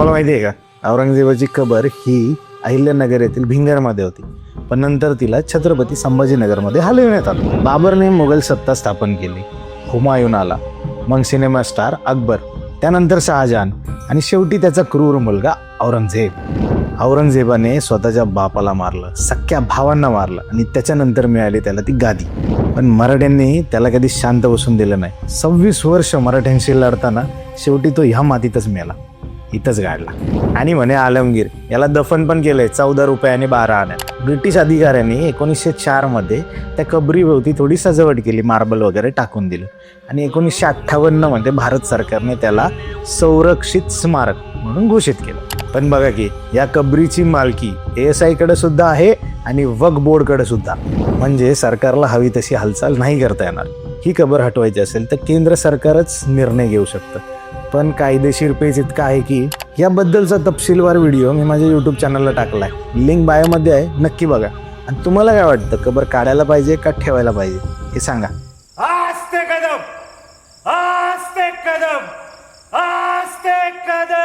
तुम्हाला माहिती आहे का? औरंगजेबाची कबर ही अहिल्यानगर येथील भिंगरमध्ये होती. पण नंतर तिला छत्रपती संभाजीनगरमध्ये हलविण्यात आलं. बाबरने मुघल सत्ता स्थापन केली. हुमायून आला. मग सिनेमा स्टार अकबर त्यानंतर शहाजहान आणि शेवटी त्याचा क्रूर मुलगा औरंगजेब. औरंगजेबाने स्वतःच्या बापाला मारलं सख्या भावांना मारलं आणि त्याच्यानंतर मिळाली त्याला ती गादी. पण मराठ्यांनी त्याला कधी शांत बसून दिलं नाही. सव्वीस वर्ष मराठ्यांशी लढताना शेवटी तो ह्या मातीतच मेला. इथंच गाडला. आणि म्हणे आलमगीर याला दफन पण केलंय चौदा रुपयाने बारा आण्यात ब्रिटिश अधिकाऱ्यांनी एकोणीसशे चारमध्ये त्या कबरीभोवती थोडी सजावट केली मार्बल वगैरे टाकून दिलं. आणि एकोणीसशे अठ्ठावन्नमध्ये भारत सरकारने त्याला संरक्षित स्मारक म्हणून घोषित केलं. पण बघा की या कबरीची मालकी एस आयकडे सुद्धा आहे आणि वक बोर्डकडे सुद्धा. म्हणजे सरकारला हवी तशी हालचाल नाही करता येणार. ही कबर हटवायची असेल तर केंद्र सरकारच निर्णय घेऊ शकतं. पण कायदेशीर पेज इतका आहे की याबद्दलचा तपशीलवार व्हिडिओ मी माझ्या यूट्यूब चॅनलला टाकला आहे लिंक बायोमध्ये आहे नक्की बघा. आणि तुम्हाला काय वाटतं कबर काढायला पाहिजे का ठेवायला पाहिजे हे सांगा. आस्ते कदम! आस्ते कदम! आस्ते कदम!